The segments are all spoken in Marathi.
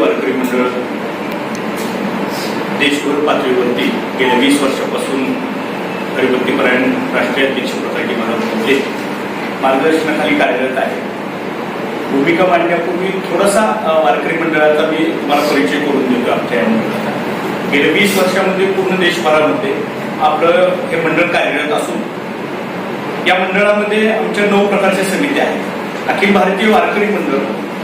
वारकरी मंडळ देशभर पातळीवरती गेल्या वीस वर्षापासून हरिभक्तीपरायण राष्ट्रीय अध्यक्ष प्रकाजी महाराज मार्गदर्शनाखाली कार्यरत आहे. भूमिका मांडण्यापूर्वी थोडासा वारकरी मंडळाचा मी तुम्हाला परिचय करून देतो आमच्या या मंडळाचा. गेल्या वीस वर्षामध्ये पूर्ण देशभरामध्ये आपलं हे मंडळ कार्यरत असून या मंडळामध्ये आमच्या नऊ प्रकारच्या समित्या आहेत. अखिल भारतीय वारकरी मंडळ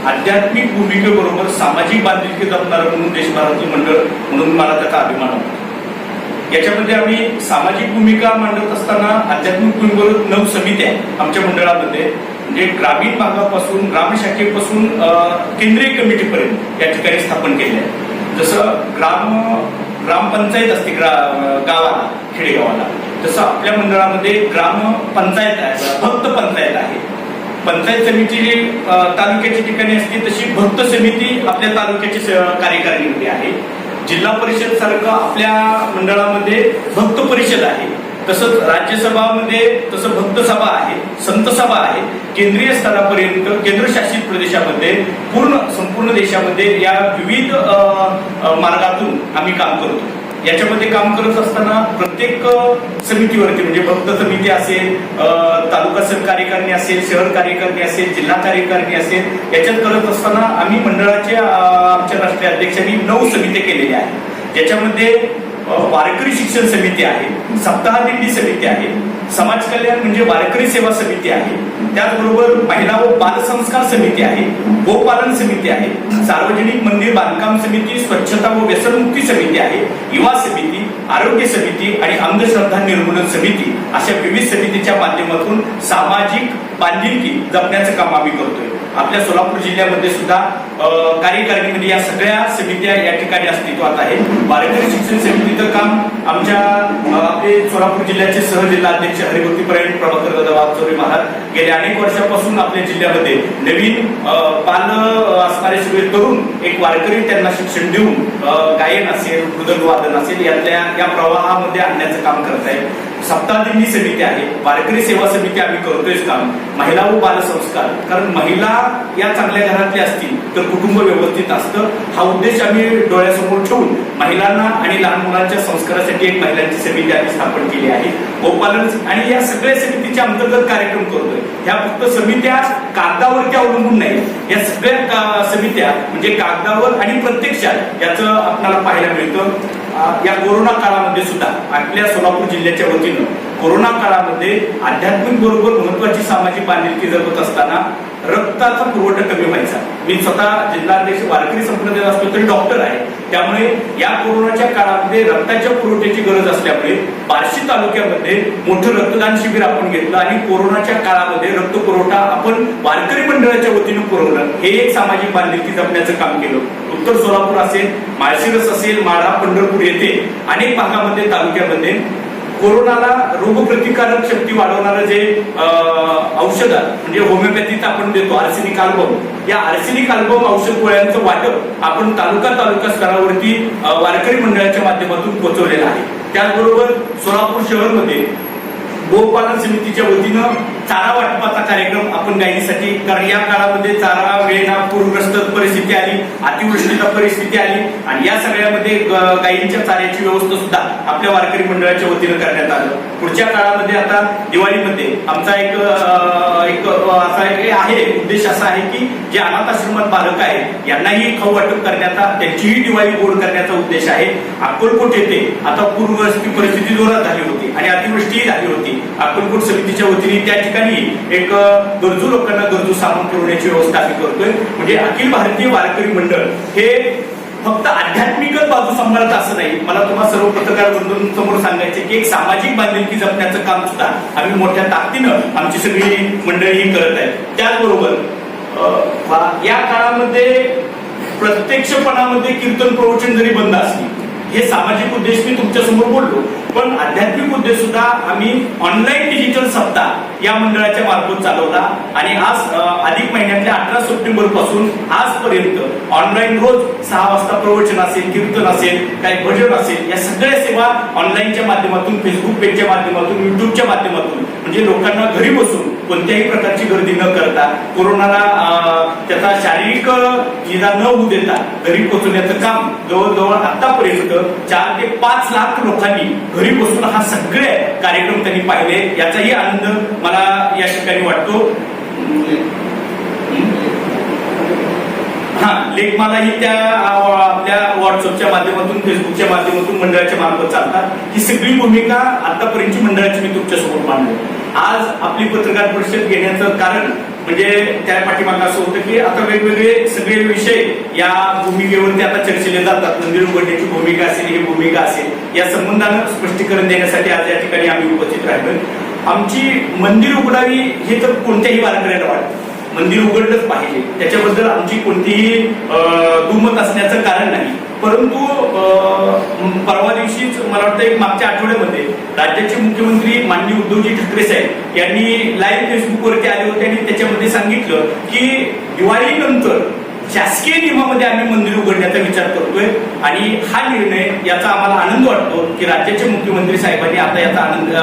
आध्यात्मिक भूमिकेबरोबर सामाजिक बांधिलकी जपणारं म्हणून देशभरातील मंडळ म्हणून मला त्याचा अभिमान होता. याच्यामध्ये आम्ही सामाजिक भूमिका मांडत असताना आध्यात्मिक भूमिकेवर नऊ समित्या आमच्या मंडळामध्ये. म्हणजे ग्रामीण भागापासून ग्रामशाखेपासून केंद्रीय कमिटीपर्यंत या ठिकाणी स्थापन केले आहे. जसं ग्राम ग्रामपंचायत असते ग्रा गावाला खेडेगावाला. तसं आपल्या मंडळामध्ये ग्रामपंचायत आहे फक्त पंचायत आहे. पंचायत समिती जी अ, तालुक्याच्या ठिकाणी असते तशी भक्त समिती आपल्या तालुक्याची स- कार्यकारिणीमध्ये आहे. जिल्हा परिषद सारखं आपल्या मंडळामध्ये भक्त परिषद आहे. तसंच राज्यसभामध्ये तसं भक्त सभा आहे संत सभा आहे. केंद्रीय स्तरापर्यंत केंद्रशासित प्रदेशामध्ये पूर्ण संपूर्ण देशामध्ये या विविध मार्गातून आम्ही काम करतो. याच्यामध्ये काम करत असताना प्रत्येक समितीवरती म्हणजे भक्त समिती असेल तालुका सर कार्यकारिणी असेल शहर कार्यकारिणी असेल जिल्हा कार्यकारिणी असेल याच्यात करत असताना आम्ही मंडळाच्या आमच्या राष्ट्रीय अध्यक्षांनी नऊ समित्या केलेल्या आहेत. ज्याच्यामध्ये वारकरी शिक्षण समिती आहे सप्ताह दिंडी समिती आहे समाज कल्याण म्हणजे वारकरी सेवा समिती आहे. त्याचबरोबर महिला व बालसंस्कार समिती आहे गोपालन समिती आहे सार्वजनिक मंदिर बांधकाम समिती स्वच्छता व व्यसनमुक्ती समिती आहे युवा समिती आरोग्य समिती आणि अंधश्रद्धा निर्मूलन समिती अशा विविध समितीच्या माध्यमातून सामाजिक बांधिलकी जपण्याचं काम आम्ही करतोय. आपल्या सोलापूर जिल्ह्यामध्ये सुद्धा कार्यकारिणीमध्ये या सगळ्या समित्या या ठिकाणी अस्तित्वात आहेत. वारकरी शिक्षण समितीचं काम आमच्या आपले सोलापूर जिल्ह्याचे सहजिल्हा अध्यक्ष हरिभक्तीपरायण प्रभाकर दादा वागचौरे महाराज गेल्या अनेक वर्षापासून आपल्या जिल्ह्यामध्ये नवीन पाल असणारे सगळे तरुण एक वारकरी त्यांना शिक्षण देऊन गायन असेल मृदंग वादन असेल यातल्या या प्रवाहामध्ये आणण्याचं काम करत आहे सप्ताह समिती आहे. वारकरी सेवा समिती आम्ही करतोयच काम महिला व बालसंस्कार कारण महिला या चांगल्या घरातल्या असतील तर कुटुंब व्यवस्थित असतं. हा उद्देश आम्ही डोळ्यासमोर ठेवून महिलांना आणि लहान मुलांच्या संस्कारासाठी एक महिलांची समिती आम्ही स्थापन केली आहे. गोपालन आणि या सगळ्या समितीच्या अंतर्गत कार्यक्रम करतोय. ह्या फक्त समित्या कागदावरती अवलंबून नाही. या सगळ्या समित्या म्हणजे कागदावर आणि प्रत्यक्षात याचं आपल्याला पाहायला मिळतं. या कोरोना काळामध्ये सुद्धा आपल्या सोलापूर जिल्ह्याच्या वतीनं कोरोना काळामध्ये आध्यात्मिक बरोबर महत्वाची सामाजिक बांधिलकी जगत असताना रक्ताचा पुरवठा कमी व्हायचा. मी स्वतः जिल्हाध्यक्ष वारकरी संप्रदायात असतो तरी डॉक्टर आहे. त्यामुळे या कोरोनाच्या काळामध्ये रक्ताच्या पुरवठ्याची गरज असल्यामुळे बार्शी तालुक्यामध्ये मोठं रक्तदान शिबिर आपण घेतलं आणि कोरोनाच्या काळामध्ये रक्त पुरवठा आपण वारकरी मंडळाच्या वतीनं पुरवलं. हे एक सामाजिक बांधिलकी जपण्याचं काम केलं. उत्तर सोलापूर असेल माळशिरस असेल माढा पंढरपूर येथे अनेक भागामध्ये तालुक्यामध्ये कोरोनाला रोगप्रतिकारक शक्ती वाढवणारं जे अं, औषध म्हणजे होमिओपॅथीत आपण देतो आर्सेनिक अल्बम या आर्सेनिक अल्बम औषध गोळ्यांचं वाटप आपण तालुका तालुका स्तरावरती वारकरी मंडळाच्या माध्यमातून पोहोचवलेलं आहे. त्याचबरोबर सोलापूर शहरमध्ये गोपालन समितीच्या वतीनं चारा वाटपाचा कार्यक्रम आपण गायीसाठी कारण या काळामध्ये चारा वेळेला पूरग्रस्त परिस्थिती आली अतिवृष्टीचा परिस्थिती आली आणि या सगळ्यामध्ये गायींच्या चाऱ्याची व्यवस्था सुद्धा आपल्या वारकरी मंडळाच्या वतीनं करण्यात आलं. पुढच्या काळामध्ये आता दिवाळीमध्ये आमचा एक एक असा एक आहे उद्देश असा आहे की जे अनाथ आश्रमात बालक आहेत यांनाही खाऊ वाटप करण्याचा त्यांचीही दिवाळी गोड करण्याचा उद्देश आहे. अक्कलकोट येथे आता पूरग्रस्त परिस्थिती जोरात झाली होती आणि अतिवृष्टीही झाली होती. अक्कलकोट समितीच्या वतीने त्या ठिकाणी एक गरजू लोकांना गरजू सामान पुरवण्याची व्यवस्था आम्ही करतोय. म्हणजे अखिल भारतीय वारकरी मंडळ हे फक्त आध्यात्मिकच बाजू सांभाळत असं नाही. मला तुम्हाला सर्व पत्रकार बंधूंसमोर सांगायचे की एक सामाजिक बांधिलकी जपण्याचं काम सुद्धा आम्ही मोठ्या ताकदीनं आमची सगळी मंडळी करत आहे त्याचबरोबर या काळामध्ये प्रत्यक्षपणामध्ये कीर्तन प्रवचन जरी बंद असली हे सामाजिक उद्देश मी तुमच्यासमोर बोललो. पण आध्यात्मिक उद्देश सुद्धा आम्ही ऑनलाईन डिजिटल सप्ताह या मंडळाच्या मार्फत चालवला. आणि आज अधिक महिन्यातल्या अठरा सप्टेंबरपासून आजपर्यंत ऑनलाईन रोज सहा वाजता प्रवचन असेल कीर्तन असेल काही भजन असेल या सगळ्या सेवा ऑनलाईनच्या माध्यमातून फेसबुक पेजच्या माध्यमातून युट्यूबच्या माध्यमातून म्हणजे लोकांना घरी बसून कोणत्याही प्रकारची गर्दी न करता कोरोनाला त्याचा शारीरिक निदान न होऊ देता घरी पोहोचवण्याचं काम जवळजवळ आतापर्यंत चार ते पाच लाख लोकांनी घरी बसून हा सगळे कार्यक्रम त्यांनी पाहिले. याचाही आनंद मला या ठिकाणी वाटतो. हा लेखमालाही त्या आपल्या व्हॉट्सअपच्या माध्यमातून फेसबुकच्या माध्यमातून मंडळाच्या मार्फत चालतात. ही सगळी भूमिका आतापर्यंतची मंडळाची मी तुमच्यासमोर मांडली. आज आपली पत्रकार परिषद घेण्याचं कारण म्हणजे त्या पाठीमागं असं होतं की आता वेगवेगळे सगळे विषय या भूमिकेवरती आता चर्चेले जातात. मंदिर उघडण्याची भूमिका असेल ही भूमिका असेल या संबंधानं स्पष्टीकरण देण्यासाठी आज या ठिकाणी आम्ही उपस्थित राहिलो आमची मंदिर उघडावी हे तर कोणत्याही वारकऱ्याला वाटतं. मंदिर उघडलंच पाहिजे. त्याच्याबद्दल आमची कोणतीही अं, दुमत असण्याचं कारण नाही. परंतु अं, परवा दिवशीच मला वाटतं एक मागच्या आठवड्यामध्ये राज्याचे मुख्यमंत्री माननीय उद्धवजी ठाकरे साहेब यांनी लाईव्ह फेसबुकवरती आले होते आणि त्याच्यामध्ये सांगितलं की दिवाळीनंतर शासकीय नियमामध्ये आम्ही मंदिर उघडण्याचा विचार करतोय. आणि हा निर्णय याचा आम्हाला आनंद वाटतो की राज्याचे मुख्यमंत्री साहेबांनी आता याचा आनंद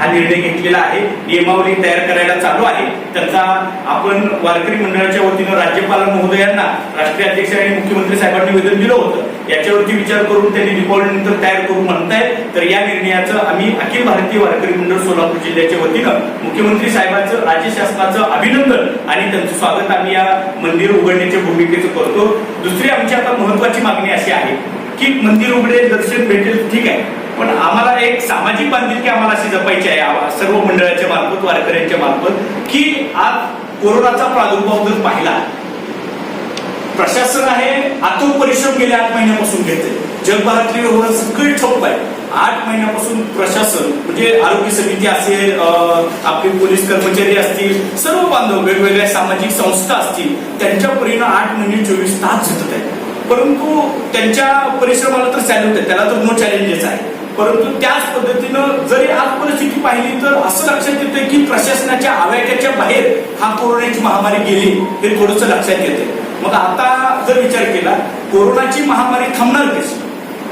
हा निर्णय घेतलेला आहे. नियमावली तयार करायला चालू आहे. त्याचा आपण वारकरी मंडळाच्या वतीनं राज्यपाल महोदयांना राष्ट्रीय अध्यक्ष आणि मुख्यमंत्री साहेबांनी निवेदन दिलं होतं. याच्यावरती विचार करून त्यांनी दीपावलीनंतर तयार करून म्हणतायत. तर या निर्णयाचं आम्ही अखिल भारतीय वारकरी मंडळ सोलापूर जिल्ह्याच्या वतीनं मुख्यमंत्री साहेबांचं राज्य शासनाचं अभिनंदन आणि त्यांचं स्वागत आम्ही या मंदिर उघडण्याच्या भूमिकेचं करतो. दुसरी आमची आता महत्वाची मागणी अशी आहे की मंदिर उघडे दर्शन भेटेल ठीक आहे. पण आम्हाला एक सामाजिक बांधिलकी आम्हाला अशी जपायची आहे सर्व मंडळाच्या मार्फत वारकऱ्यांच्या मार्फत की आज कोरोनाचा प्रादुर्भाव जर पाहिला प्रशासन आहे आतून परिश्रम गेल्या आठ महिन्यापासून घेते जगभरातली व्यवहार सगळी ठप्प आहे. आठ महिन्यापासून प्रशासन म्हणजे आरोग्य समिती असेल आपले पोलीस कर्मचारी असतील सर्व बांधव वेगवेगळ्या सामाजिक संस्था असतील त्यांच्या परीनं आठ महिने चोवीस तास झटत आहेत. परंतु त्यांच्या परिश्रमाला तर सॅल्यूट आहे त्याला तर नो चॅलेंजेस आहे परंतु त्याच पद्धतीनं जरी आज परिस्थिती पाहिली तर असं लक्षात येतं की प्रशासनाच्या आव्याक्याच्या बाहेर हा कोरोनाची महामारी गेली हे थोडंसं लक्षात येते मग आता जर विचार केला कोरोनाची महामारी थांबणार कशी?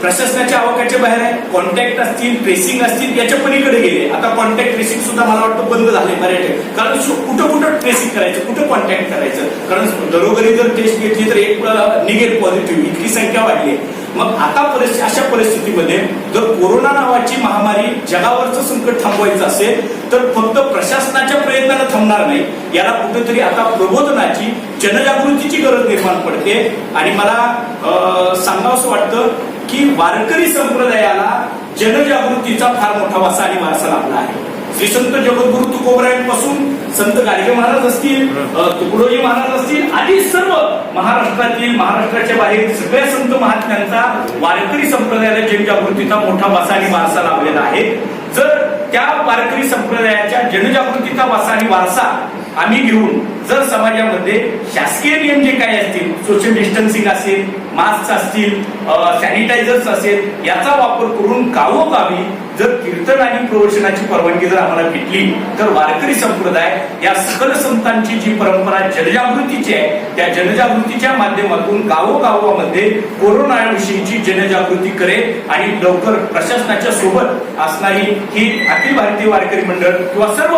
प्रशासनाच्या आवाक्याच्या बाहेर आहे. कॉन्टॅक्ट असतील ट्रेसिंग असतील याच्या पलीकडे गेले. आता कॉन्टॅक्ट ट्रेसिंग सुद्धा मला वाटतं बंद झाले पर्यटक कारण कुठं कुठं ट्रेसिंग करायचं कुठं कॉन्टॅक्ट करायचं? कारण घरोघरी जर टेस्ट घेतली तर एक निगेल पॉझिटिव्ह इतकी संख्या वाढली मग आता परिस्थिती अशा परिस्थितीमध्ये जर कोरोना नावाची महामारी जगावरचं संकट थांबवायचं असेल तर फक्त प्रशासनाच्या प्रयत्नानं थांबणार नाही. याला कुठेतरी आता प्रबोधनाची जनजागृतीची गरज निर्माण पडते. आणि मला अं, सांगावंसं वाटतं की वारकरी संप्रदायाला जनजागृतीचा फार मोठा वासा आणि वारसा लाभला आहे. श्री संत जगद्गुरु तुकोबरायांपासून संत गाडगे महाराज असतील तुकडोजी महाराज असतील आणि सर्व महाराष्ट्रातील महाराष्ट्राच्या बाहेर सगळ्या संत महात्म्यांचा वारकरी संप्रदायाला जनजागृतीचा मोठा वासा आणि वारसा लाभलेला आहे. जर त्या वारकरी संप्रदायाच्या जनजागृतीचा वासा आणि वारसा आम्ही घेऊन जर समाजामध्ये शासकीय नियम जे काही असतील सोशल डिस्टन्सिंग असेल मास्क असतील सॅनिटायझर्स असेल याचा वापर करून गावोगावी जर कीर्तन आणि प्रवचनाची परवानगी जर आम्हाला भेटली तर वारकरी संप्रदाय या सकल संतांची जी परंपरा जनजागृतीची आहे त्या जनजागृतीच्या माध्यमातून गावोगावामध्ये कोरोनाविषयीची जनजागृती करेल आणि लवकर प्रशासनाच्या सोबत असणारी ही अखिल भारतीय वारकरी मंडळ किंवा सर्व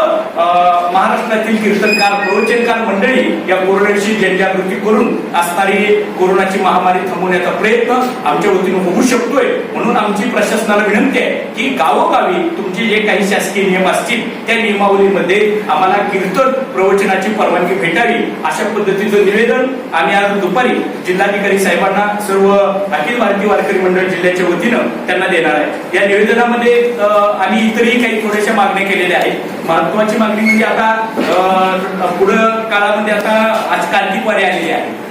महाराष्ट्रातील कीर्तनकार प्रवचनकार मंडळी या कोरोनाविषयी जनजागृती करून असणारी कोरोनाची महामारी थांबवण्याचा प्रयत्न आमच्या वतीनं होऊ शकतोय. म्हणून आमची प्रशासनाला विनंती आहे की गावोगावी तुमचे जे काही शासकीय नियम असतील त्या नियमावलीमध्ये आम्हाला कीर्तन प्रवचनाची परवानगी भेटावी अशा पद्धतीचं निवेदन आम्ही आज दुपारी जिल्हाधिकारी साहेबांना सर्व अखिल भारतीय वारकरी मंडळ जिल्ह्याच्या वतीनं त्यांना देणार आहे. या निवेदनामध्ये आम्ही इतरही काही थोड्याशा मागण्या केलेल्या आहेत. महत्वाची मागणी म्हणजे आता अं, पुढं काळामध्ये आता आज कार्तिक आलेली आहे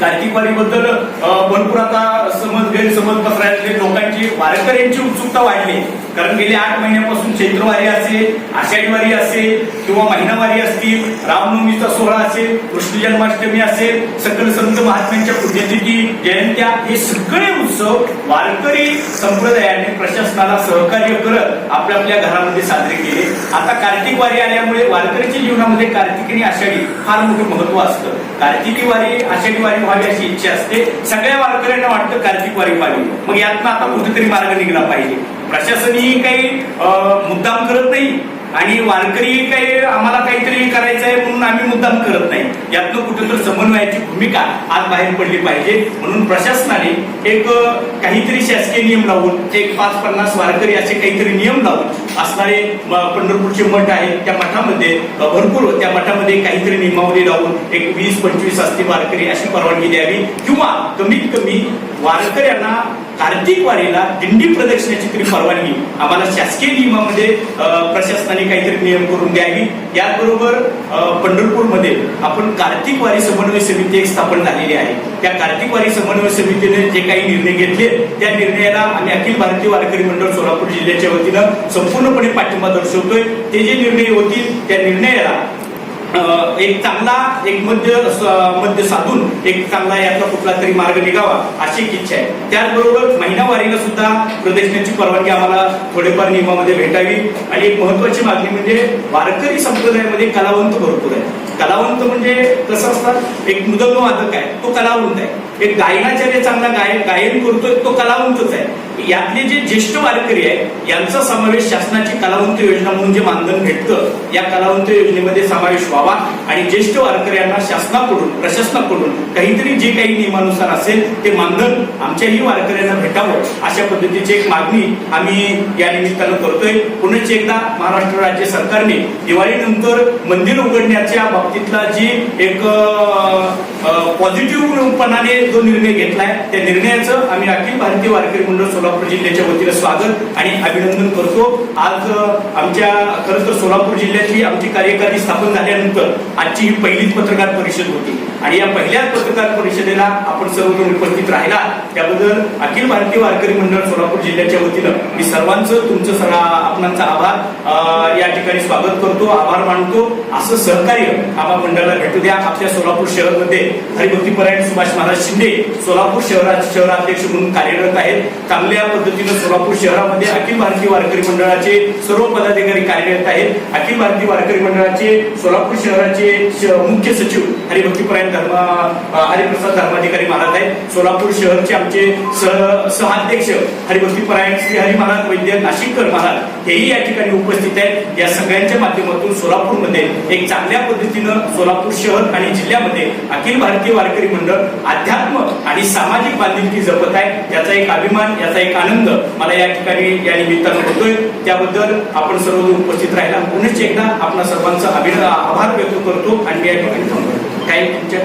कार्तिकवारीबद्दल अ, भरपूर आता समज गैरसमज पसरायला लोकांची वारकऱ्यांची उत्सुकता वाढली. कारण गेल्या आठ महिन्यापासून चैत्रवारी असेल आषाढी वारी असेल किंवा महिनावारी असतील रामनवमीचा सोहळा असेल कृष्ण जन्माष्टमी असेल सकल संत महात्म्यांच्या पुण्यतिथी जयंत्या हे सगळे उत्सव वारकरी संप्रदायाने प्रशासनाला सहकार्य करत आपल्या आपल्या घरामध्ये साजरे केले. आता कार्तिक वारी आल्यामुळे वारकरीच्या जीवनामध्ये कार्तिक आणि आषाढी फार मोठं महत्त्व असतं. कार्तिकी वारी आषाढी वारी व्हावी अशी इच्छा असते. सगळ्या वारकऱ्यांना वाटतं कार्तिक वारी व्हावी. मग यातनं आता कुठेतरी मार्ग निघला पाहिजे. प्रशासनही काही अं, मुद्दाम करत नाही. आणि वारकरी काही आम्हाला काहीतरी करायचं आहे म्हणून आम्ही मुद्दाम करत नाही. यातनं कुठेतरी समन्वयाची भूमिका आज बाहेर पडली पाहिजे. म्हणून प्रशासनाने एक काहीतरी शासकीय नियम लावून एक पाच पन्नास वारकरी असे काहीतरी नियम लावून असणारे पंढरपूरचे मठ आहे त्या मठामध्ये भरपूर त्या मठामध्ये काहीतरी नियमावली लावून एक वीस पंचवीस असते वारकरी अशी परवानगी द्यावी. किंवा कमीत कमी वारकऱ्यांना कार्तिक वारीला दिंडी प्रदक्षिणाची तरी परवानगी. आम्हाला शासकीय नियमामध्ये प्रशासनाने काहीतरी नियम करून द्यावी. याचबरोबर अं, पंढरपूरमध्ये आपण कार्तिक वारी समन्वय समिती एक स्थापन झालेली आहे. त्या कार्तिक वारी समन्वय समितीने जे काही निर्णय घेतले त्या निर्णयाला आम्ही अखिल भारतीय वारकरी मंडळ सोलापूर जिल्ह्याच्या वतीनं संपूर्णपणे पाठिंबा दर्शवतोय. ते जे निर्णय होतील त्या निर्णयाला एक चांगला एक मध्य मध्य साधून एक चांगला यातला कुठला तरी मार्ग निघावा अशी एक इच्छा आहे. त्याचबरोबर महिनावारीला सुद्धा प्रदर्शनाची परवानगी आम्हाला थोडेफार नियमामध्ये भेटावी. आणि एक महत्वाची मागणी म्हणजे वारकरी संप्रदायामध्ये कलावंत भरपूर आहे कलावंत म्हणजे कसं असतात? एक मृदंग वादक आहे तो कलावंत आहे. एक गायनाचार्य चांगला गाय गायन करतोय तो कलावंतच आहे. यातले जे ज्येष्ठ वारकरी आहे यांचा समावेश शासनाची कलावंत योजना म्हणून जे मानधन भेटतं या कलावंत योजनेमध्ये समावेश व्हावा. आणि ज्येष्ठ वारकऱ्यांना शासनाकडून प्रशासनाकडून काहीतरी जे काही नियमानुसार असेल ते मानधन आमच्याही वारकऱ्यांना भेटावं अशा पद्धतीची एक मागणी आम्ही या निमित्तानं करतोय. पुन्हा एकदा महाराष्ट्र राज्य सरकारने दिवाळीनंतर मंदिर उघडण्याच्या बाबतीतला जी एक पॉझिटिव्हपणाने जो निर्णय घेतलाय त्या निर्णयाचं आम्ही अखिल भारतीय वारकरी मंडळ सोलापूर जिल्ह्याच्या वतीनं स्वागत आणि अभिनंदन करतो. आज आमच्या खरंच तर सोलापूर जिल्ह्यातली आमची कार्यकारी स्थापन झाल्यानंतर आजची ही पहिलीच पत्रकार परिषद होती. आणि या पहिल्याच पत्रकार परिषदेला आपण सर्वजण उपस्थित राहिला. त्याबद्दल अखिल भारतीय वारकरी मंडळ सोलापूर जिल्ह्याच्या वतीनं मी सर्वांचं तुमचं सगळा आपणांचा आभार या ठिकाणी स्वागत करतो आभार मानतो. असं सहकार्य आम्हा मंडळाला भेटू द्या. आपल्या सोलापूर शहरमध्ये हरिभक्तीपरायण सुभाष महाराज शिंदे सोलापूर शहरात शहराध्यक्ष म्हणून कार्यरत आहेत. चांगल्या पद्धतीनं सोलापूर शहरामध्ये अखिल भारतीय वारकरी मंडळाचे सर्व पदाधिकारी कार्यरत आहेत. अखिल भारतीय वारकरी मंडळाचे सोलापूर शहराचे मुख्य सचिव हरिभक्तीपरायण धर्म हरिप्रसाद धर्माधिकारी महाराज आहेत. सोलापूर शहरचे आमचे सह सहाध्यक्ष हरिभक्तीपरायण श्री हरी महाराज वैद्य नाशिककर महाराज हेही या ठिकाणी उपस्थित आहेत. या सगळ्यांच्या माध्यमातून सोलापूरमध्ये एक चांगल्या पद्धतीनं सोलापूर शहर आणि जिल्ह्यामध्ये अखिल भारतीय वारकरी मंडळ अध्यात्म आणि सामाजिक बांधिलकी जपत आहे. याचा एक अभिमान याचा एक आनंद मला या ठिकाणी या निमित्तानं होतोय. त्याबद्दल आपण सर्वजण उपस्थित राहिला. पुन्हा एकदा आपणा सर्वांचा अभिनंदन आभार व्यक्त करतो आणि या ठिकाणी थांबतो. काही तुमच्या